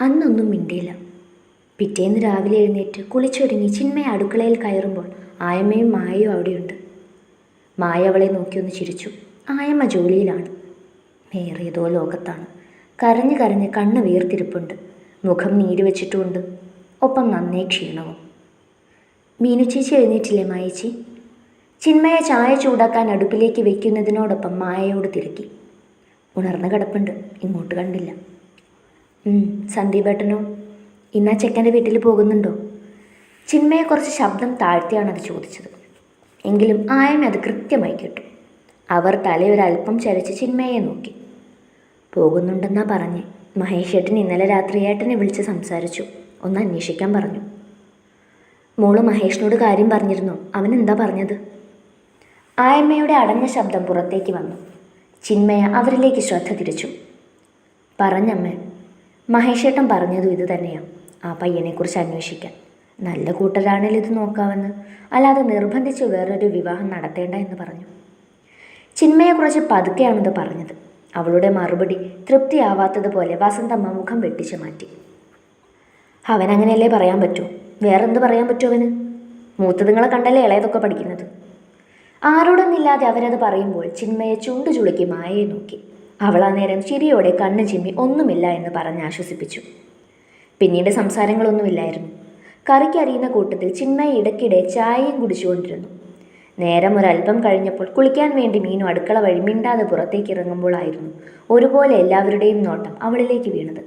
അന്നൊന്നും മിണ്ടിയില്ല. പിറ്റേന്ന് രാവിലെ എഴുന്നേറ്റ് കുളിച്ചൊരുങ്ങി ചിന്മയ അടുക്കളയിൽ കയറുമ്പോൾ ആയമ്മയും മായയും അവിടെയുണ്ട്. മായ അവളെ നോക്കിയൊന്ന് ചിരിച്ചു. ആയമ്മ ജോലിയിലാണ്. മേറിയതോ ലോകത്താണ്. കരഞ്ഞു കരഞ്ഞ് കണ്ണ് വീർത്തിരിപ്പുണ്ട് മുഖം നീര് വെച്ചിട്ടുമുണ്ട്. ഒപ്പം നന്നേ ക്ഷീണവും. മീനു ചേച്ചി എഴുന്നേറ്റില്ലേ മായച്ചി? ചിന്മയ ചായ ചൂടാക്കാൻ അടുപ്പിലേക്ക് വെക്കുന്നതിനോടൊപ്പം മായയോട് തിരക്കി. ഉണർന്ന് കിടപ്പുണ്ട്. ഇങ്ങോട്ട് കണ്ടില്ല. സന്ദീപേട്ടനോ ഇന്ന് ആ ചെക്കന്റെ വീട്ടിൽ പോകുന്നുണ്ടോ? ചിന്മയെ കുറച്ച് ശബ്ദം താഴ്ത്തിയാണ് അത് ചോദിച്ചത്. എങ്കിലും ആയമ അത് കൃത്യമായി കേട്ടു. അവർ തലയൊരൽപ്പം ചരച്ച് ചിന്മയെ നോക്കി. പോകുന്നുണ്ടെന്നാ പറഞ്ഞ് മഹേഷ് ഏട്ടൻ ഇന്നലെ രാത്രി ഏട്ടനെ വിളിച്ച് സംസാരിച്ചു. ഒന്ന് അന്വേഷിക്കാൻ പറഞ്ഞു. മോൾ മഹേഷിനോട് കാര്യം പറഞ്ഞിരുന്നു. അവൻ എന്താ പറഞ്ഞത്? ആയമ്മയുടെ അടഞ്ഞ ശബ്ദം പുറത്തേക്ക് വന്നു. ചിന്മയ അവരിലേക്ക് ശ്രദ്ധ തിരിച്ചു. പറഞ്ഞമ്മേ മഹേഷേട്ടൻ പറഞ്ഞതും ഇത് തന്നെയാണ് ആ പയ്യനെക്കുറിച്ച് അന്വേഷിക്കാൻ. നല്ല കൂട്ടരാണേൽ ഇത് നോക്കാമെന്ന്. അല്ലാതെ നിർബന്ധിച്ച് വേറൊരു വിവാഹം നടത്തേണ്ട എന്ന് പറഞ്ഞു. ചിന്മയെക്കുറിച്ച് പതുക്കെയാണിത് പറഞ്ഞത്. അവളുടെ മറുപടി തൃപ്തിയാവാത്തതുപോലെ വസന്തമ്മ മുഖം വെട്ടിച്ചു മാറ്റി. അവൻ അങ്ങനെയല്ലേ പറയാൻ പറ്റൂ? വേറെന്ത് പറയാൻ പറ്റൂ അവന്? മൂത്തതുങ്ങളെ കണ്ടല്ലേ ഇളയതൊക്കെ പഠിക്കുന്നത്? ആരോടൊന്നില്ലാതെ അവരത് പറയുമ്പോൾ ചിന്മയെ ചുണ്ടു ചുളുക്കി മായയെ നോക്കി. അവൾ ആ നേരം ചിരിയോടെ കണ്ണു ചിമ്മി ഒന്നുമില്ല എന്ന് പറഞ്ഞ് ആശ്വസിപ്പിച്ചു. പിന്നീട് സംസാരങ്ങളൊന്നുമില്ലായിരുന്നു. കറിക്കറിയുന്ന കൂട്ടത്തിൽ ചിന്മയ ഇടയ്ക്കിടെ ചായയും കുടിച്ചുകൊണ്ടിരുന്നു. നേരം ഒരല്പം കഴിഞ്ഞപ്പോൾ കുളിക്കാൻ വേണ്ടി മീനു അടുക്കള വഴി മിണ്ടാതെ പുറത്തേക്ക് ഇറങ്ങുമ്പോഴായിരുന്നു ഒരുപോലെ എല്ലാവരുടെയും നോട്ടം അവളിലേക്ക് വീണത്.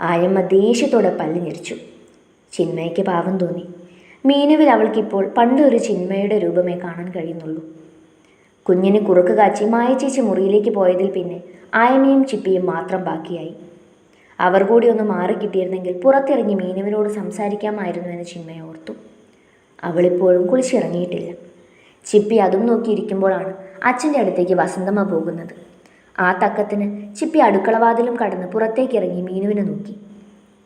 ആയമ്മ ദേഷ്യത്തോടെ പല്ല് ഞെരിച്ചു. ചിന്മയ്ക്ക് പാവം തോന്നി. മീനുവിൽ അവൾക്കിപ്പോൾ പണ്ട് ഒരു ചിന്മയുടെ രൂപമേ കാണാൻ കഴിയുന്നുള്ളൂ. കുഞ്ഞിന് കുറുക്ക് കാച്ചി മായച്ചേച്ചി മുറിയിലേക്ക് പോയതിൽ പിന്നെ ആയമയും ചിപ്പിയും മാത്രം ബാക്കിയായി. അവർ കൂടി ഒന്ന് മാറി കിട്ടിയിരുന്നെങ്കിൽ പുറത്തിറങ്ങി മീനുവിനോട് സംസാരിക്കാമായിരുന്നു എന്ന് ചിന്മയ ഓർത്തു. അവളിപ്പോഴും കുളിച്ചിറങ്ങിയിട്ടില്ല. ചിപ്പി അതും നോക്കിയിരിക്കുമ്പോഴാണ് അച്ഛന്റെ അടുത്തേക്ക് വസന്തമ്മ പോകുന്നത്. ആ തക്കത്തിന് ചിപ്പി അടുക്കളവാതിലും കടന്ന് പുറത്തേക്കിറങ്ങി മീനുവിനെ നോക്കി.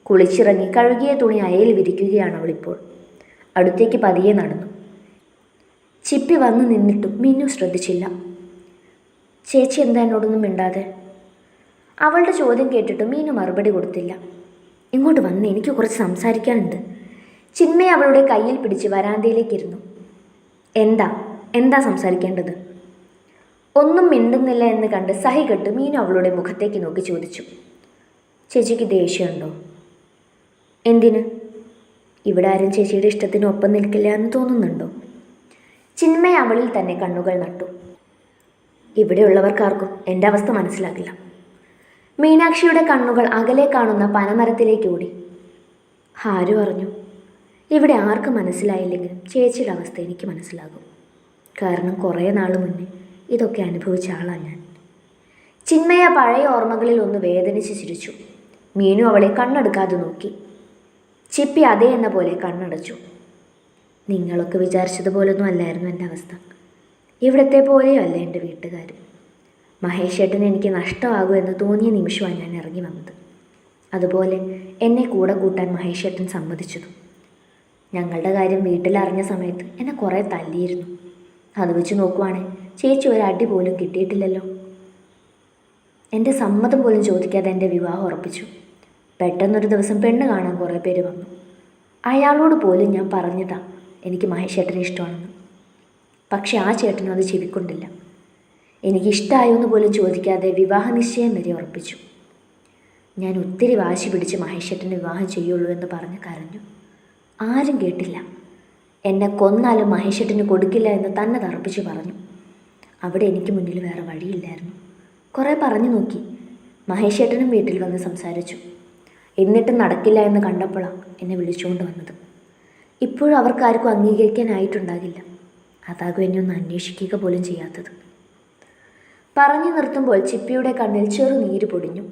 കുളിച്ചിറങ്ങി കഴുകിയ തുണി അയയിൽ വിരിക്കുകയാണ് അവളിപ്പോൾ. അടുത്തേക്ക് പതിയെ നടന്നു. ചിപ്പി വന്നു നിന്നിട്ടും മിന്നു ശ്രദ്ധിച്ചില്ല. ചേച്ചി എന്താ എന്നോടൊന്നും മിണ്ടാതെ? അവളുടെ ചോദ്യം കേട്ടിട്ട് മീനു മറുപടി കൊടുത്തില്ല. ഇങ്ങോട്ട് വന്ന് എനിക്ക് കുറച്ച് സംസാരിക്കാനുണ്ട്. ചിന്മയെ അവളുടെ കയ്യിൽ പിടിച്ച് വരാന്തയിലേക്ക് ഇരുന്നു. എന്താ? എന്താ സംസാരിക്കേണ്ടത്? ഒന്നും മിണ്ടുന്നില്ല എന്ന് കണ്ട് സഹി കെട്ട് മീനു അവളുടെ മുഖത്തേക്ക് നോക്കി ചോദിച്ചു. ചേച്ചിക്ക് ദേഷ്യമുണ്ടോ? എന്തിന്? ഇവിടെ ആരും ചേച്ചിയുടെ ഇഷ്ടത്തിന് ഒപ്പം നിൽക്കില്ല എന്ന് തോന്നുന്നുണ്ടോ? ചിന്മയ അവളിൽ തന്നെ കണ്ണുകൾ നട്ടു. ഇവിടെയുള്ളവർക്കാർക്കും എന്റെ അവസ്ഥ മനസ്സിലാകില്ല. മീനാക്ഷിയുടെ കണ്ണുകൾ അകലെ കാണുന്ന പനമരത്തിലേക്ക് ഓടി. ഹാരു പറഞ്ഞു ഇവിടെ ആർക്കും മനസ്സിലായില്ലെങ്കിലും ചേച്ചിയുടെ അവസ്ഥ എനിക്ക് മനസ്സിലാകും. കാരണം കുറേ നാൾ മുന്നേ ഇതൊക്കെ അനുഭവിച്ച ആളാണ് ഞാൻ. ചിന്മയ പഴയ ഓർമ്മകളിൽ ഒന്ന് വേദനിച്ച് ചിരിച്ചു. മീനു അവളെ കണ്ണെടുക്കാതെ നോക്കി. ചിപ്പി അതേ എന്ന പോലെ കണ്ണടച്ചു. നിങ്ങളൊക്കെ വിചാരിച്ചതുപോലൊന്നും അല്ലായിരുന്നു എന്റെ അവസ്ഥ. ഇവിടത്തെ പോലെയല്ല എന്റെ വീട്ടുകാർ മഹേഷ് ഏട്ടന് എനിക്ക് നഷ്ടമാകുമെന്ന് തോന്നിയ നിമിഷമാണ് ഞാൻ ഇറങ്ങി വന്നത്. അതുപോലെ എന്നെ കൂടെ കൂട്ടാൻ മഹേഷ് ഏട്ടൻ സമ്മതിച്ചതും. ഞങ്ങളുടെ കാര്യം വീട്ടിലറിഞ്ഞ സമയത്ത് എന്നെ കുറേ തല്ലിയിരുന്നു. അത് വെച്ച് നോക്കുവാണെങ്കിൽ ചേച്ചി ഒരു അടി പോലും കിട്ടിയിട്ടില്ലല്ലോ. എന്റെ സമ്മതം പോലും ചോദിക്കാതെ എന്റെ വിവാഹം ഉറപ്പിച്ചു. പെട്ടെന്നൊരു ദിവസം പെണ്ണ് കാണാൻ കുറേ പേര് വന്നു. അയാളോട് പോലും ഞാൻ പറഞ്ഞതാ എനിക്ക് മഹേഷ് ചേട്ടനെ ഇഷ്ടമാണെന്ന്. പക്ഷെ ആ ചേട്ടനും അത് ചെവിക്കൊണ്ടില്ല. എനിക്ക് ഇഷ്ടമായോ എന്ന് പോലും ചോദിക്കാതെ വിവാഹ നിശ്ചയം വരെ ഉറപ്പിച്ചു. ഞാൻ ഒത്തിരി വാശി പിടിച്ച് മഹേഷ് ചേട്ടനെ വിവാഹം ചെയ്യുള്ളൂ എന്ന് പറഞ്ഞ് കരഞ്ഞു. ആരും കേട്ടില്ല. എന്നെ കൊന്നാലും മഹേഷ് ചേട്ടന് കൊടുക്കില്ല എന്ന് തന്നെ തറപ്പിച്ച് പറഞ്ഞു. അവിടെ എനിക്ക് മുന്നിൽ വേറെ വഴിയില്ലായിരുന്നു. കുറേ പറഞ്ഞു നോക്കി. മഹേഷ് ചേട്ടനും വീട്ടിൽ വന്ന് സംസാരിച്ചു. എന്നിട്ടും നടക്കില്ല എന്ന് കണ്ടപ്പോഴാണ് എന്നെ വിളിച്ചുകൊണ്ട് വന്നത്. ഇപ്പോഴും അവർക്കാർക്കും അംഗീകരിക്കാനായിട്ടുണ്ടാകില്ല. അതാകും എന്നെ ഒന്ന് അന്വേഷിക്കുക പോലും ചെയ്യാത്തത്. പറഞ്ഞു നിർത്തുമ്പോൾ ചിപ്പിയുടെ കണ്ണിൽ ചെറു നീര് പൊടിഞ്ഞു.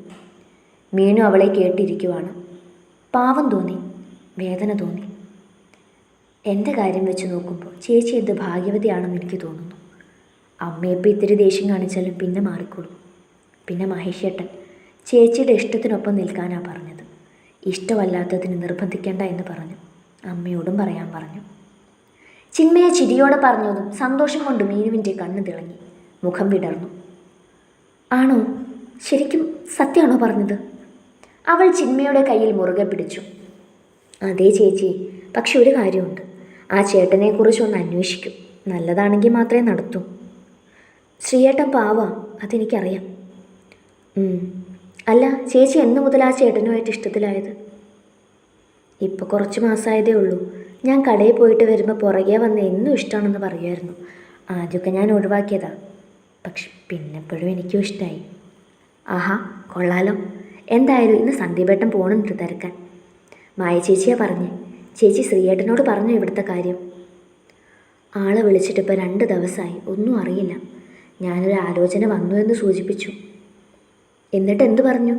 മീനു അവളെ കേട്ടിരിക്കുവാണ്. പാവം തോന്നി. വേദന തോന്നി. എന്റെ കാര്യം വെച്ച് നോക്കുമ്പോൾ ചേച്ചി എന്ത് ഭാഗ്യവതിയാണെന്ന് എനിക്ക് തോന്നുന്നു. അമ്മയപ്പോൾ ഇത്തിരി ദേഷ്യം കാണിച്ചാലും പിന്നെ മാറിക്കോളും. പിന്നെ മഹേഷേട്ടൻ ചേച്ചിയുടെ ഇഷ്ടത്തിനൊപ്പം നിൽക്കാനാണ് പറഞ്ഞത്. ഇഷ്ടമല്ലാത്തതിന് നിർബന്ധിക്കേണ്ട എന്ന് പറഞ്ഞു. അമ്മയോടും പറയാൻ പറഞ്ഞു. ചിന്മയെ ചിരിയോടെ പറഞ്ഞതും സന്തോഷം കൊണ്ട് മീനുവിന്റെ കണ്ണ് തിളങ്ങി. മുഖം വിടർന്നു. ആണോ? ശരിക്കും സത്യമാണോ പറഞ്ഞത്? അവൾ ചിന്മയുടെ കയ്യിൽ മുറുകെ പിടിച്ചു. അതേ ചേച്ചി പക്ഷെ ഒരു കാര്യമുണ്ട്. ആ ചേട്ടനെക്കുറിച്ച് ഒന്ന് അന്വേഷിക്കും. നല്ലതാണെങ്കിൽ മാത്രമേ നടത്തൂ. ശ്രീയേട്ടൻ പാവാ അതെനിക്കറിയാം. അല്ല ചേച്ചി എന്ന് മുതൽ ആ ചേട്ടനുമായിട്ട് ഇഷ്ടത്തിലായത്? ഇപ്പോൾ കുറച്ച് മാസമായതേ ഉള്ളൂ. ഞാൻ കടയിൽ പോയിട്ട് വരുമ്പോൾ പുറകെ വന്ന് എന്നും ഇഷ്ടമാണെന്ന് പറയുമായിരുന്നു. ആദ്യമൊക്കെ ഞാൻ ഒഴിവാക്കിയതാ. പക്ഷെ പിന്നെപ്പോഴും എനിക്കും ഇഷ്ടമായി ആഹാ കൊള്ളാലോ. എന്തായാലും ഇന്ന് സന്ദീപേട്ടൻ പോകണമെന്ന് തിരക്കാൻ. മായ ചേച്ചിയാ പറഞ്ഞേ. ചേച്ചി ശ്രീയേട്ടനോട് പറഞ്ഞു ഇവിടുത്തെ കാര്യം? ആളെ വിളിച്ചിട്ടിപ്പോൾ രണ്ട് ദിവസമായി ഒന്നും അറിയില്ല. ഞാനൊരു ആലോചന വന്നു എന്ന് സൂചിപ്പിച്ചു. എന്നിട്ട് എന്ത് പറഞ്ഞു?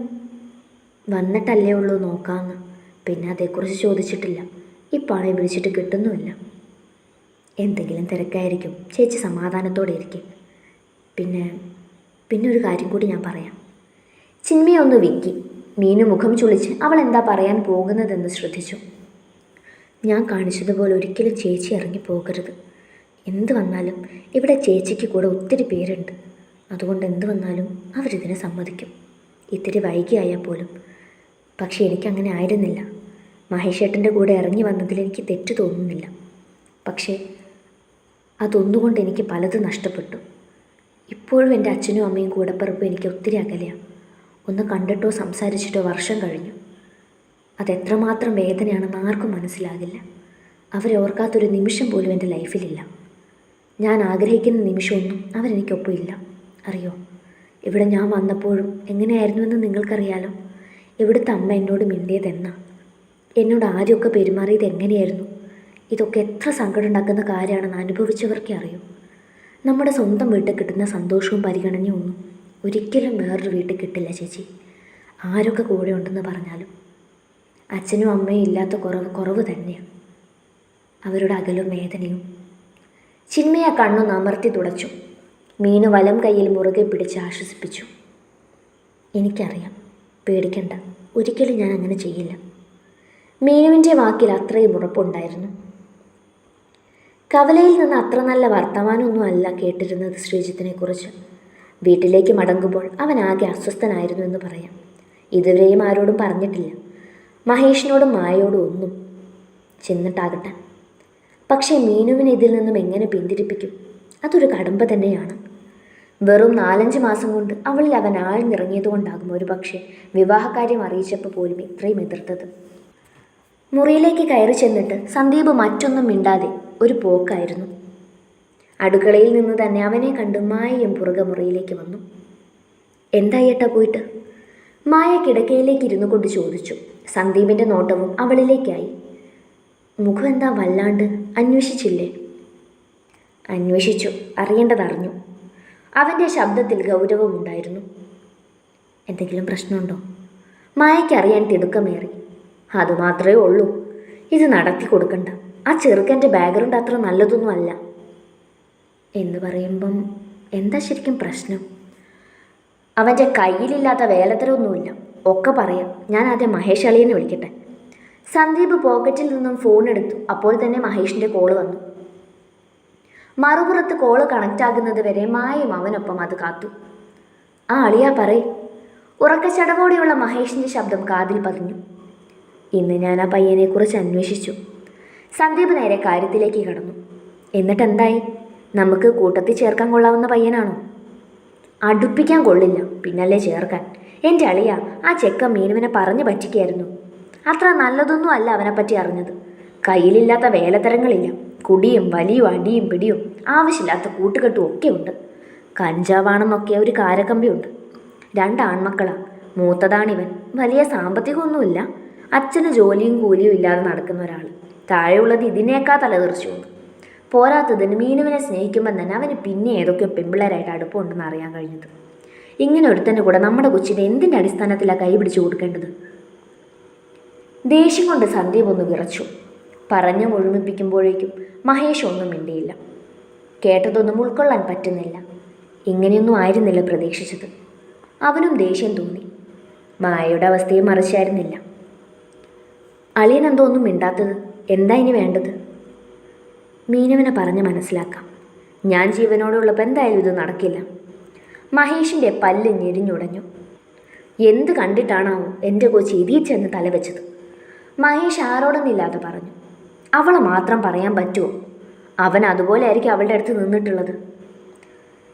വന്നിട്ടല്ലേ ഉള്ളൂ നോക്കാമെന്ന് പിന്നെ അതേക്കുറിച്ച് ചോദിച്ചിട്ടില്ല. ഇപ്പോൾ ആളെ വിളിച്ചിട്ട് കിട്ടുന്നുമില്ല. എന്തെങ്കിലും തിരക്കായിരിക്കും. ചേച്ചി സമാധാനത്തോടെ ഇരിക്കും പിന്നെ പിന്നെ ഒരു കാര്യം കൂടി ഞാൻ പറയാം. ചിന്മയെ ഒന്ന് വിക്കി. മീനു മുഖം ചുളിച്ച് അവൾ എന്താ പറയാൻ പോകുന്നതെന്ന് ശ്രദ്ധിച്ചു. ഞാൻ കാണിച്ചതുപോലെ ഒരിക്കലും ചേച്ചി ഇറങ്ങി പോകരുത്. എന്ത് വന്നാലും ഇവിടെ ചേച്ചിക്ക് കൂടെ ഒത്തിരി പേരുണ്ട്. അതുകൊണ്ട് എന്ത് വന്നാലും അവരിതിനെ സമ്മതിക്കും. ഇത്തിരി വൈകിയായാൽ പോലും. പക്ഷേ എനിക്കങ്ങനെ ആയിരുന്നില്ല. മഹേഷേട്ടന്റെ കൂടെ ഇറങ്ങി വന്നതിൽ എനിക്ക് തെറ്റ് തോന്നുന്നില്ല. പക്ഷേ അതൊന്നുകൊണ്ട് എനിക്ക് പലതും നഷ്ടപ്പെട്ടു. ഇപ്പോഴും എന്റെ അച്ഛനും അമ്മയും കൂടപ്പിറപ്പും എനിക്ക് ഒത്തിരി അകലെയാണ് ഒന്ന് കണ്ടിട്ടോ സംസാരിച്ചിട്ടോ വർഷം കഴിഞ്ഞു. അതെത്രമാത്രം വേദനയാണെന്ന് ആർക്കും മനസ്സിലാകില്ല. അവരെ ഓർക്കാത്തൊരു നിമിഷം പോലും എന്റെ ലൈഫിലില്ല. ഞാൻ ആഗ്രഹിക്കുന്ന നിമിഷമൊന്നും അവരെനിക്കൊപ്പം ഇല്ല. അറിയോ? ഇവിടെ ഞാൻ വന്നപ്പോഴും എങ്ങനെയായിരുന്നുവെന്ന് നിങ്ങൾക്കറിയാലോ? ഇവിടുത്തെ അമ്മ എന്നോട് മിണ്ടിയതെന്നാ. എന്നോട് ആദ്യമൊക്കെ പെരുമാറിയത് എങ്ങനെയായിരുന്നു? ഇതൊക്കെ എത്ര സങ്കടം ഉണ്ടാക്കുന്ന കാര്യമാണെന്ന് അനുഭവിച്ചവർക്കേ അറിയൂ. നമ്മുടെ സ്വന്തം വീട്ടിൽ കിട്ടുന്ന സന്തോഷവും പരിഗണനയും ഒന്നും ഒരിക്കലും വേറൊരു വീട്ടിൽ കിട്ടില്ല ചേച്ചി. ആരൊക്കെ കൂടെ ഉണ്ടെന്ന് പറഞ്ഞാലും. അച്ഛനും അമ്മയും ഇല്ലാത്ത കുറവ് കുറവ് തന്നെയാണ് അവരുടെ അകലും വേദനയും. ചിന്മയ കണ്ണൊന്ന് അമർത്തി തുടച്ചു. മീന് വലം കയ്യിൽ മുറുകെ പിടിച്ച് ആശ്വസിപ്പിച്ചു. എനിക്കറിയാം പേടിക്കണ്ട. ഒരിക്കലും ഞാൻ അങ്ങനെ ചെയ്യില്ല. മീനുവിന്റെ വാക്കിൽ അത്രയും ഉറപ്പുണ്ടായിരുന്നു. കവലയിൽ നിന്ന് അത്ര നല്ല വർത്തമാനമൊന്നുമല്ല കേട്ടിരുന്നത് ശ്രീജിത്തിനെക്കുറിച്ച്. വീട്ടിലേക്ക് മടങ്ങുമ്പോൾ അവൻ ആകെ അസ്വസ്ഥനായിരുന്നു എന്ന് പറയാം. ഇതുവരെയും ആരോടും പറഞ്ഞിട്ടില്ല. മഹേഷിനോടും മായയോടും ഒന്നും ചെന്നിട്ടാകട്ടെ. പക്ഷേ മീനുവിനെ ഇതിൽ നിന്നും എങ്ങനെ പിന്തിരിപ്പിക്കും? അതൊരു കടമ്പ തന്നെയാണ്. വെറും നാലഞ്ച് മാസം കൊണ്ട് അവളിൽ അവൻ ആഴ്ന്നിറങ്ങിയതുകൊണ്ടാകും ഒരു പക്ഷേ വിവാഹകാര്യം അറിയിച്ചപ്പോൾ പോലും ഇത്രയും എതിർത്തത്. മുറിയിലേക്ക് കയറി ചെന്നിട്ട് സന്ദീപ് മറ്റൊന്നും മിണ്ടാതെ ഒരു പോക്കായിരുന്നു. അടുക്കളയിൽ നിന്ന് തന്നെ അവനെ കണ്ട് മായയും പുറകെ മുറിയിലേക്ക് വന്നു. എന്തായി ഏട്ടാ പോയിട്ട്? മായ കിടക്കയിലേക്ക് ഇരുന്നു കൊണ്ട് ചോദിച്ചു. സന്ദീപിന്റെ നോട്ടവും അവളിലേക്കായി. മുഖം എന്താ വല്ലാണ്ട്? അന്വേഷിച്ചില്ലേ? അന്വേഷിച്ചു. അറിയേണ്ടതറിഞ്ഞു. അവന്റെ ശബ്ദത്തിൽ ഗൗരവമുണ്ടായിരുന്നു. എന്തെങ്കിലും പ്രശ്നമുണ്ടോ? മായയ്ക്ക് അറിയാൻ തിടുക്കമേറി. അതുമാത്രമേ ഉള്ളൂ. ഇത് നടത്തി കൊടുക്കണ്ട. ആ ചെറുക്കന്റെ ബാക്ക്ഗ്രൗണ്ട് അത്ര നല്ലതൊന്നും അല്ല എന്ന് പറയുമ്പം എന്താ ശരിക്കും പ്രശ്നം? അവന്റെ കയ്യിലില്ലാത്ത വേലത്തരമൊന്നുമില്ല ഒക്കെ പറയാം. ഞാൻ ആദ്യം മഹേഷ് അളിയനെ വിളിക്കട്ടെ. സന്ദീപ് പോക്കറ്റിൽ നിന്നും ഫോൺ എടുത്തു. അപ്പോൾ തന്നെ മഹേഷിന്റെ കോൾ വന്നു. മറുപുറത്ത് കോൾ കണക്റ്റ് ആകുന്നത് വരെ മായും അവനൊപ്പം അത് കാത്തു. ആ അളിയാ പറയ്. ഉറക്കച്ചടവോടെയുള്ള മഹേഷിന്റെ ശബ്ദം കാതിൽ പതിഞ്ഞു. ഇന്ന് ഞാൻ ആ പയ്യനെക്കുറിച്ച് അന്വേഷിച്ചു. സന്ദീപ് നേരെ കാര്യത്തിലേക്ക് കടന്നു. എന്നിട്ടെന്തായി? നമുക്ക് കൂട്ടത്തിൽ ചേർക്കാൻ കൊള്ളാവുന്ന പയ്യനാണോ? അടുപ്പിക്കാൻ കൊള്ളില്ല. പിന്നല്ലേ ചേർക്കാൻ? എന്റെ അളിയ ആ ചെക്ക മീനുവിനെ പറഞ്ഞു പറ്റിക്കായിരുന്നു. അത്ര നല്ലതൊന്നും അല്ല അവനെപ്പറ്റി അറിഞ്ഞത്. കയ്യിലില്ലാത്ത വേലത്തരങ്ങളില്ല. കുടിയും വലിയും അടിയും പിടിയും ആവശ്യമില്ലാത്ത കൂട്ടുകെട്ടും ഒക്കെ ഉണ്ട്. കഞ്ചാവാണെന്നൊക്കെ ഒരു കാരക്കമ്പിയുണ്ട്. രണ്ട് ആൺമക്കളാ. മൂത്തതാണിവൻ. വലിയ സാമ്പത്തികമൊന്നുമില്ല. അച്ഛന് ജോലിയും കൂലിയും ഇല്ലാതെ നടക്കുന്ന ഒരാൾ താഴെയുള്ളത് ഇതിനേക്കാ തലതെറിച്ചുണ്ട് പോരാത്തതിന് മീനുവിനെ സ്നേഹിക്കുമ്പോൾ തന്നെ അവന് പിന്നെ ഏതൊക്കെയോ പെമ്പിളരായിട്ട് അടുപ്പമുണ്ടെന്ന് അറിയാൻ കഴിഞ്ഞത്. ഇങ്ങനെ ഒരുത്തന്റെ കൂടെ നമ്മുടെ കൊച്ചിനെ എന്തിന്റെ അടിസ്ഥാനത്തിലാണ് കൈ പിടിച്ചു കൊടുക്കേണ്ടത്? ദേഷ്യം കൊണ്ട് സന്ദീപ് ഒന്ന് വിറച്ചു. പറഞ്ഞു മുഴുമിപ്പിക്കുമ്പോഴേക്കും മഹേഷ് ഒന്നും മിണ്ടിയില്ല. കേട്ടതൊന്നും ഉൾക്കൊള്ളാൻ പറ്റുന്നില്ല. ഇങ്ങനെയൊന്നും ആയിരുന്നില്ല പ്രതീക്ഷിച്ചത്. അവനും ദേഷ്യം തോന്നി. മായയുടെ അവസ്ഥയും മറിച്ചായിരുന്നില്ല. അളിയൻ എന്തോ ഒന്നും മിണ്ടാത്തത് എന്താ ഇനി വേണ്ടത്? മീനവനെ പറഞ്ഞ് മനസ്സിലാക്കാം. ഞാൻ ജീവനോടുള്ളപ്പോൾ എന്തായാലും ഇത് നടക്കില്ല. മഹേഷിന്റെ പല്ല് ഞെരിഞ്ഞുടഞ്ഞു. എന്ത് കണ്ടിട്ടാണാവോ എന്റെ കൊച്ചി ഇതിൽ ചെന്ന് തലവെച്ചത്? മഹേഷ് ആരോടൊന്നില്ലാതെ പറഞ്ഞു. അവളെ മാത്രം പറയാൻ പറ്റുമോ അവൻ അതുപോലെ ആയിരിക്കും അവളുടെ അടുത്ത് നിന്നിട്ടുള്ളത്.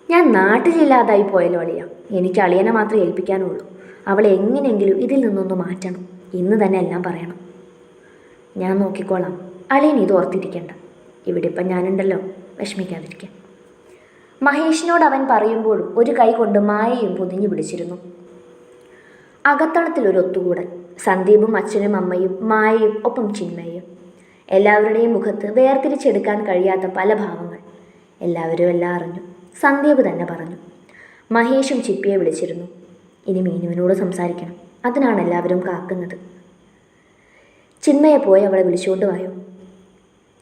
ഞാൻ നാട്ടിലില്ലാതായി പോയല്ലോ അളിയ. എനിക്ക് അളിയനെ മാത്രമേ ഏൽപ്പിക്കാനുള്ളൂ. അവളെ എങ്ങനെയെങ്കിലും ഇതിൽ നിന്നൊന്ന് മാറ്റണം. ഇന്ന് തന്നെ എല്ലാം പറയണം. ഞാൻ നോക്കിക്കോളാം. അളിയൻ ഇത് ഓർത്തിരിക്കണ്ട. ഇവിടെ ഇപ്പം ഞാനുണ്ടല്ലോ. വിഷമിക്കാതിരിക്കാം മഹേഷിനോട് അവൻ പറയുമ്പോഴും ഒരു കൈ കൊണ്ട് മായയും പൊതിഞ്ഞു പിടിച്ചിരുന്നു. അകത്തളത്തിൽ ഒരു ഒത്തുകൂടൽ. സന്ദീപും അച്ഛനും അമ്മയും മായയും ഒപ്പം ചിന്മയും. എല്ലാവരുടെയും മുഖത്ത് വേർതിരിച്ചെടുക്കാൻ കഴിയാത്ത പല ഭാവങ്ങൾ. എല്ലാവരും എല്ലാം അറിഞ്ഞു. സന്ദീപ് തന്നെ പറഞ്ഞു. മഹേഷും ചിപ്പിയെ വിളിച്ചിരുന്നു. ഇനി മീനുവിനോട് സംസാരിക്കണം. അതിനാണ് എല്ലാവരും കാക്കുന്നത്. ചിന്മയെ പോയി അവളെ വിളിച്ചുകൊണ്ട് വായോ.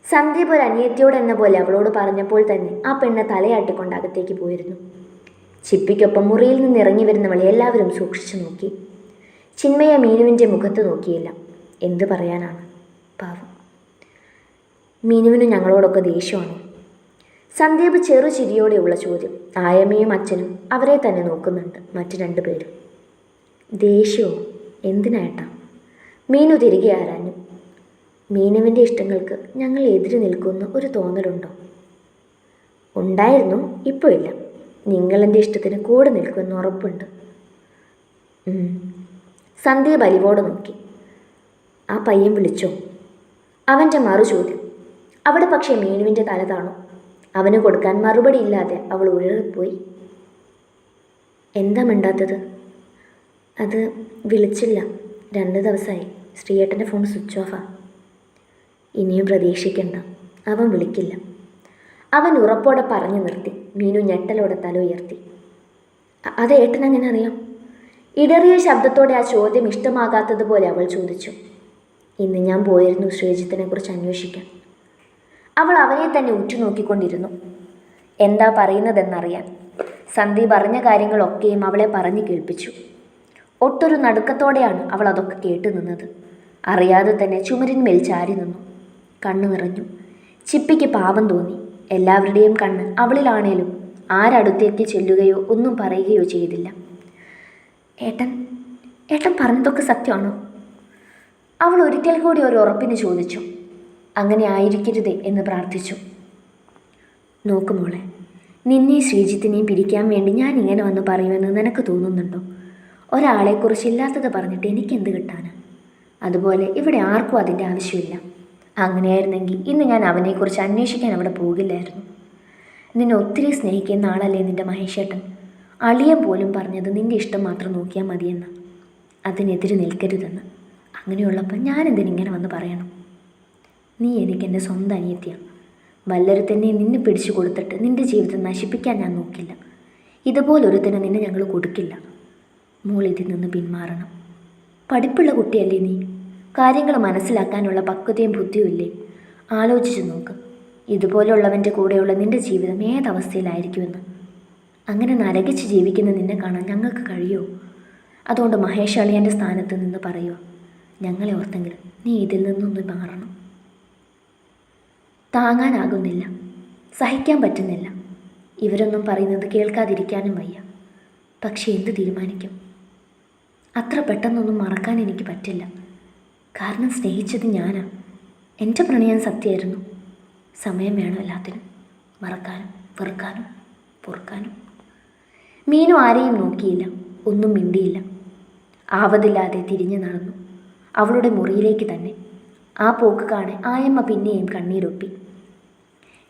സന്ദീപ് ഒരു അനിയത്തിയോട് എന്ന പോലെ അവളോട് പറഞ്ഞപ്പോൾ തന്നെ ആ പെണ്ണ് തലയാട്ടിക്കൊണ്ട് അകത്തേക്ക് പോയിരുന്നു. ചിപ്പിക്കൊപ്പം മുറിയിൽ നിന്ന് ഇറങ്ങി വരുന്നവളെ എല്ലാവരും സൂക്ഷിച്ചു നോക്കി. ചിന്മയ മീനുവിന്റെ മുഖത്ത് നോക്കിയില്ല. എന്തു പറയാനാണ്? പാവം. മീനുവിന് ഞങ്ങളോടൊക്കെ ദേഷ്യമാണ്. സന്ദീപ് ചെറു ചിരിയോടെയുള്ള ചോദ്യം. ആയമ്മയും അച്ഛനും അവരെ തന്നെ നോക്കുന്നുണ്ട് മറ്റു രണ്ടുപേരും. ദേഷ്യമോ? എന്തിനായിട്ടാ മീനു തിരികെ ആരാഞ്ഞു. മീനുവിന്റെ ഇഷ്ടങ്ങൾക്ക് ഞങ്ങൾ എതിര് നിൽക്കുന്ന ഒരു തോന്നലുണ്ടോ? ഉണ്ടായിരുന്നു ഇപ്പോൾ ഇല്ല. നിങ്ങളെന്റെ ഇഷ്ടത്തിന് കൂടെ നിൽക്കുമെന്ന് ഉറപ്പുണ്ട്. സന്ധ്യ ബലിവോടെ നോക്കി. ആ പയ്യൻ വിളിച്ചോ? അവന്റെ മറു ചോദ്യം. അവിടെ പക്ഷേ മീനുവിന്റെ തല താണു. അവന് കൊടുക്കാൻ മറുപടി ഇല്ലാതെ അവൾ ഉഴറിപ്പോയി. എന്താ മിണ്ടാത്തത്? അത് വിളിച്ചില്ല. രണ്ട് ദിവസമായി ശ്രീയേട്ടന്റെ ഫോൺ സ്വിച്ച് ഓഫാണ് ഇനിയും പ്രതീക്ഷിക്കണ്ട. അവൻ വിളിക്കില്ല. അവൻ ഉറപ്പോടെ പറഞ്ഞു നിർത്തി. മീനു ഞെട്ടലോടെ തല ഉയർത്തി അതെ ഏട്ടൻ എങ്ങനെ അറിയാം? ഇടറിയ ശബ്ദത്തോടെ ആ ചോദ്യം ഇഷ്ടമാകാത്തതുപോലെ അവൾ ചോദിച്ചു. ഇന്ന് ഞാൻ പോയിരുന്നു ശ്രീജിത്തിനെ കുറിച്ച് അന്വേഷിക്കാൻ. അവൾ അവനെ തന്നെ ഉറ്റുനോക്കിക്കൊണ്ടിരുന്നു. എന്താ പറയുന്നതെന്നറിയാൻ? സന്ധി പറഞ്ഞ കാര്യങ്ങളൊക്കെയും അവളെ പറഞ്ഞു കേൾപ്പിച്ചു. ഒട്ടൊരു നടുക്കത്തോടെയാണ് അവൾ അതൊക്കെ കേട്ടു നിന്നത്. അറിയാതെ തന്നെ ചുമരിന്മേൽ ചാരി നിന്നു. കണ്ണു നിറഞ്ഞു. ചിപ്പിക്ക് പാപം തോന്നി. എല്ലാവരുടെയും കണ്ണ് അവളിലാണേലും ആരടുത്തേക്ക് ചെല്ലുകയോ ഒന്നും പറയുകയോ ചെയ്തില്ല. ഏട്ടൻ ഏട്ടൻ പറഞ്ഞതൊക്കെ സത്യമാണോ? അവൾ ഒരിക്കൽ കൂടി ഒരു ഉറപ്പിന് ചോദിച്ചു. അങ്ങനെ ആയിരിക്കരുതേ എന്ന് പ്രാർത്ഥിച്ചു. നോക്കുമോളെ നിന്നെ ശ്രീജിത്തിനെയും പിരിക്കാൻ വേണ്ടി ഞാൻ ഇങ്ങനെ വന്ന് പറയുമെന്ന് നിനക്ക് തോന്നുന്നുണ്ടോ? ഒരാളെക്കുറിച്ച് ഇല്ലാത്തത് പറഞ്ഞിട്ട് എനിക്ക് എനിക്കെന്ത് കിട്ടാന്? അതുപോലെ ഇവിടെ ആർക്കും അതിന്റെ ആവശ്യമില്ല. അങ്ങനെയായിരുന്നെങ്കിൽ ഇന്ന് ഞാൻ അവനെക്കുറിച്ച് അന്വേഷിക്കാൻ അവിടെ പോകില്ലായിരുന്നു. നിന്നെ ഒത്തിരി സ്നേഹിക്കുന്ന ആളല്ലേ നിന്റെ മഹേഷേട്ടൻ? അളിയൻ പോലും പറഞ്ഞത് നിന്റെ ഇഷ്ടം മാത്രം നോക്കിയാൽ മതിയെന്ന്. അതിനെതിരെ നിൽക്കരുതെന്ന്. അങ്ങനെയുള്ളപ്പോൾ ഞാൻ എന്തിനിങ്ങനെ വന്ന് പറയണം? നീ എനിക്ക് എന്റെ സ്വന്തം അനിയത്തിയാണ് വല്ലൊരുത്തന്നെ നിന്നെ പിടിച്ചു കൊടുത്തിട്ട് നിന്റെ ജീവിതം നശിപ്പിക്കാൻ ഞാൻ നോക്കില്ല. ഇതുപോലൊരുത്തനെ നിന്നെ ഞങ്ങൾ കൊടുക്കില്ല. മോൾ ഇതിൽ നിന്ന് പിന്മാറണം. പഠിപ്പുള്ള കുട്ടിയല്ലേ നീ? കാര്യങ്ങൾ മനസ്സിലാക്കാനുള്ള പക്വതയും ബുദ്ധിയും ഇല്ലേ? ആലോചിച്ച് നോക്ക്. ഇതുപോലുള്ളവന്റെ കൂടെയുള്ള നിന്റെ ജീവിതം ഏതവസ്ഥയിലായിരിക്കുമെന്ന് അങ്ങനെ നരകിച്ച് ജീവിക്കുന്ന നിന്നെ കാണാൻ ഞങ്ങൾക്ക് കഴിയുമോ അതുകൊണ്ട് മഹേഷ് അളിയന്റെ സ്ഥാനത്ത് നിന്ന് പറയുക ഞങ്ങളെ ഓർത്തെങ്കിലും നീ ഇതിൽ നിന്നൊന്ന് മാറണം. താങ്ങാനാകുന്നില്ല. സഹിക്കാൻ പറ്റുന്നില്ല. ഇവരൊന്നും പറയുന്നത് കേൾക്കാതിരിക്കാനും വയ്യ. പക്ഷേ എന്ത് തീരുമാനിക്കും? അത്ര പെട്ടെന്നൊന്നും മറക്കാൻ എനിക്ക് പറ്റില്ല. കാരണം സ്നേഹിച്ചത് ഞാനാ. എന്റെ പ്രണയം സത്യമായിരുന്നു. സമയം വേണം എല്ലാത്തിനും. മറക്കാനും വെറുക്കാനും പൊറുക്കാനും. മീനു ആരെയും നോക്കിയില്ല. ഒന്നും മിണ്ടിയില്ല. ആവതില്ലാതെ തിരിഞ്ഞു നടന്നു. അവളുടെ മുറിയിലേക്ക് തന്നെ. ആ പോക്ക് കാണെ ആയമ്മ പിന്നെയും കണ്ണീരൊപ്പി.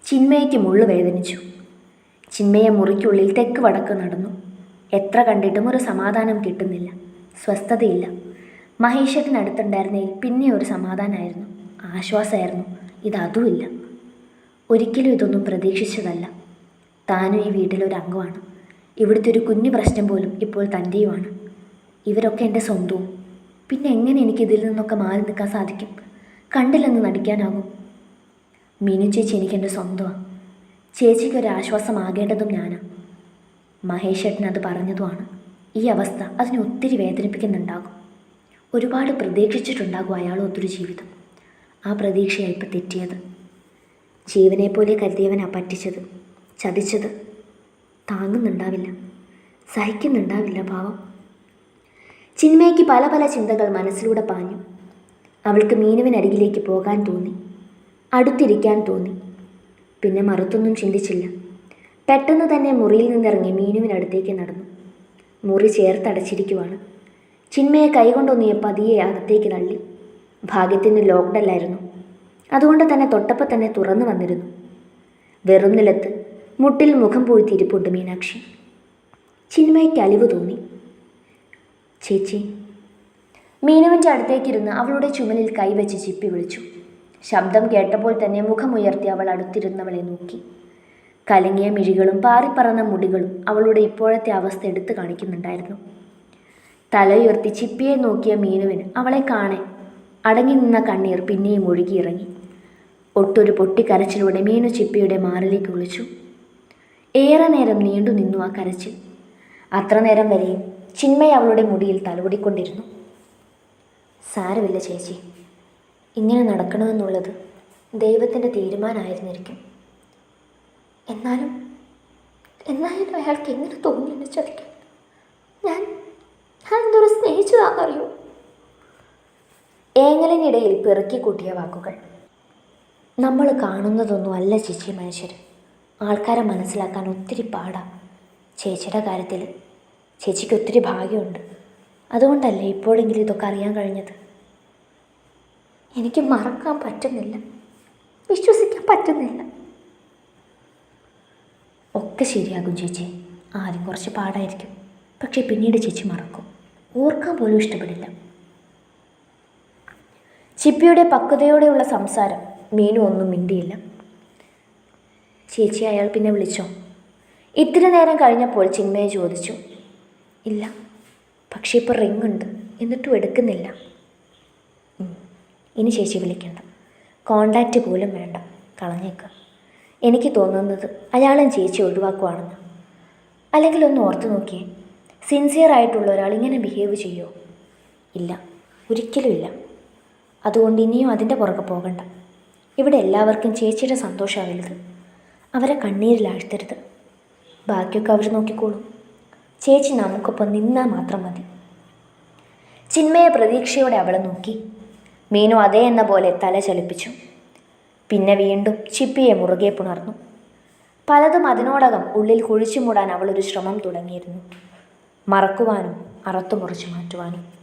ചിന്മയ്ക്ക് മുള്ളു വേദനിച്ചു. ചിന്മയ മുറിക്കുള്ളിൽ തെക്ക് വടക്ക് നടന്നു. എത്ര കണ്ടിട്ടും ഒരു സമാധാനം കിട്ടുന്നില്ല. സ്വസ്ഥതയില്ല. മഹേഷത്തിനടുത്തുണ്ടായിരുന്നതിൽ പിന്നെ ഒരു സമാധാനമായിരുന്നു ആശ്വാസമായിരുന്നു. ഇതതുമില്ല ഒരിക്കലും ഇതൊന്നും പ്രതീക്ഷിച്ചതല്ല. താനും ഈ വീട്ടിലൊരു അംഗമാണ്. ഇവിടുത്തെ ഒരു കുഞ്ഞു പ്രശ്നം പോലും ഇപ്പോൾ തന്റെയുമാണ് ഇവരൊക്കെ എന്റെ സ്വന്തവും. പിന്നെ എങ്ങനെ എനിക്ക് ഇതിൽ നിന്നൊക്കെ മാറി നിൽക്കാൻ സാധിക്കും? കണ്ടില്ലെന്ന് നടിക്കാനാകും. മീനു ചേച്ചി എനിക്കെന്റെ സ്വന്തമാണ് ചേച്ചിക്കൊരാശ്വാസമാകേണ്ടതും ഒരു ഞാനാണ് മഹേഷ് ഏട്ടൻ അത് പറഞ്ഞതുമാണ്. ഈ അവസ്ഥ അതിനെ ഒത്തിരി വേദനിപ്പിക്കുന്നുണ്ടാകും. ഒരുപാട് പ്രതീക്ഷിച്ചിട്ടുണ്ടാകും അയാൾ ഒത്തിരി ജീവിതം. ആ പ്രതീക്ഷയാണ് ഇപ്പം തെറ്റിയത്. ജീവനെ പോലെ കരുതിയവനാ പറ്റിച്ചത്. ചതിച്ചത്. താങ്ങുന്നുണ്ടാവില്ല. സഹിക്കുന്നുണ്ടാവില്ല പാവം. ചിന്മയ്ക്ക് പല പല ചിന്തകൾ മനസ്സിലൂടെ പാഞ്ഞു. അവൾക്ക് മീനുവിനരികിലേക്ക് പോകാൻ തോന്നി. അടുത്തിരിക്കാൻ തോന്നി. പിന്നെ മറുത്തൊന്നും ചിന്തിച്ചില്ല. പെട്ടെന്ന് തന്നെ മുറിയിൽ നിന്നിറങ്ങി മീനുവിനടുത്തേക്ക് നടന്നു. മുറി ചേർത്തടച്ചിരിക്കുവാണ്. ചിന്മയെ കൈകൊണ്ടൊന്നിയ പതിയെ അകത്തേക്ക് തള്ളി. ഭാഗ്യത്തിന് ലോക്ക്ഡല്ലായിരുന്നു അതുകൊണ്ട് തന്നെ തൊട്ടപ്പം തന്നെ തുറന്നു വന്നിരുന്നു. വെറും നിലത്ത് മുട്ടിൽ മുഖം പൂഴ്ത്തിയിരിപ്പുണ്ട് മീനാക്ഷി. ചിന്മയ്ക്ക് അലിവ് തോന്നി. ചേച്ചി മീനുവിന്റെ അടുത്തേക്കിരുന്ന് അവളുടെ ചുമലിൽ കൈവച്ച് ചിപ്പി വിളിച്ചു. ശബ്ദം കേട്ടപ്പോൾ തന്നെ മുഖമുയർത്തി അവൾ അടുത്തിരുന്നവളെ നോക്കി. കലങ്ങിയ മിഴികളും പാറിപ്പറന്ന മുടികളും അവളുടെ ഇപ്പോഴത്തെ അവസ്ഥ എടുത്തു കാണിക്കുന്നുണ്ടായിരുന്നു. തലയുയർത്തി ചിപ്പിയെ നോക്കിയ മീനുവിന് അവളെ കാണെ. അടങ്ങി നിന്ന കണ്ണീർ പിന്നെയും ഒഴുകിയിറങ്ങി. ഒട്ടൊരു പൊട്ടിക്കരച്ചിലൂടെ മീനു ചിപ്പിയുടെ മാറിലേക്ക് ഒളിച്ചു. ഏറെ നേരം നീണ്ടു നിന്നു ആ കരച്ചിൽ. അത്ര നേരം വരെയും ചിന്മയ അവളുടെ മുടിയിൽ തലോടിക്കൊണ്ടിരുന്നു. സാരമില്ല ചേച്ചി. ഇങ്ങനെ നടക്കണമെന്നുള്ളത് ദൈവത്തിന്റെ തീരുമാനമായിരുന്നിരിക്കും. എന്നാലും എന്നാലും അയാൾക്ക് എങ്ങനെ തോന്നി എന്നെ ചതിക്കാൻ? ഞാൻ ഞാൻ എന്തൊരു സ്നേഹിച്ചതാണെന്നറിയോ? ഏങ്ങലിനിടയിൽ പെറുക്കി കൂട്ടിയ വാക്കുകൾ. നമ്മൾ കാണുന്നതൊന്നും അല്ല ചേച്ചി മനുഷ്യർ ആൾക്കാരെ മനസ്സിലാക്കാൻ ഒത്തിരി പാടാം. ചേച്ചിയുടെ കാര്യത്തിൽ ചേച്ചിക്ക് ഒത്തിരി ഭാഗ്യമുണ്ട്. അതുകൊണ്ടല്ലേ ഇപ്പോഴെങ്കിലും ഇതൊക്കെ അറിയാൻ കഴിഞ്ഞത്? എനിക്ക് മറക്കാൻ പറ്റുന്നില്ല. വിശ്വസിക്കാൻ പറ്റുന്നില്ല. ഒക്കെ ശരിയാകും ചേച്ചി. ആദ്യം കുറച്ച് പാടായിരിക്കും. പക്ഷേ പിന്നീട് ചേച്ചി മറക്കും. ഓർക്കാൻ പോലും ഇഷ്ടപ്പെടില്ല. ചിപ്പിയുടെ പക്വതയോടെയുള്ള സംസാരം മീനു ഒന്നും മിണ്ടിയില്ല. ചേച്ചി അയാൾ പിന്നെ വിളിച്ചോ? ഇത്തിരി നേരം കഴിഞ്ഞപ്പോൾ ചിന്മയെ ചോദിച്ചു. ഇല്ല പക്ഷേ ഇപ്പോൾ റിങ് ഉണ്ട് എന്നിട്ടും എടുക്കുന്നില്ല. ഇനി ചേച്ചി വിളിക്കണ്ട. കോണ്ടാക്റ്റ് പോലും വേണ്ട. കളഞ്ഞേക്ക്. എനിക്ക് തോന്നുന്നത് അയാളും ചേച്ചി ഒഴിവാക്കുവാണെന്ന്. അല്ലെങ്കിൽ ഒന്ന് ഓർത്തു നോക്കിയേ. സിൻസിയർ ആയിട്ടുള്ള ഒരാൾ ഇങ്ങനെ ബിഹേവ് ചെയ്യുമോ ഇല്ല. ഒരിക്കലും ഇല്ല. അതുകൊണ്ട് ഇനിയും അതിന്റെ പുറകെ പോകണ്ട. ഇവിടെ എല്ലാവർക്കും ചേച്ചിയുടെ സന്തോഷം വലുത് അവരെ കണ്ണീരിലാഴ്ത്തരുത് ബാക്കിയൊക്കെ അവർ നോക്കിക്കോളും. ചേച്ചി നമുക്കൊപ്പം നിന്നാൽ മാത്രം മതി. ചിന്മയ പ്രതീക്ഷയോടെ അവളെ നോക്കി. മീനു അതേ എന്ന പോലെ തല ചലിപ്പിച്ചു. പിന്നെ വീണ്ടും ചിപ്പിയെ മുറുകെ പുണർന്നു. പലതും അതിനോടകം ഉള്ളിൽ കുഴിച്ചുമൂടാൻ അവളൊരു ശ്രമം തുടങ്ങിയിരുന്നു. മറക്കുവാനും അറത്തു മുറിച്ചു മാറ്റുവാനും.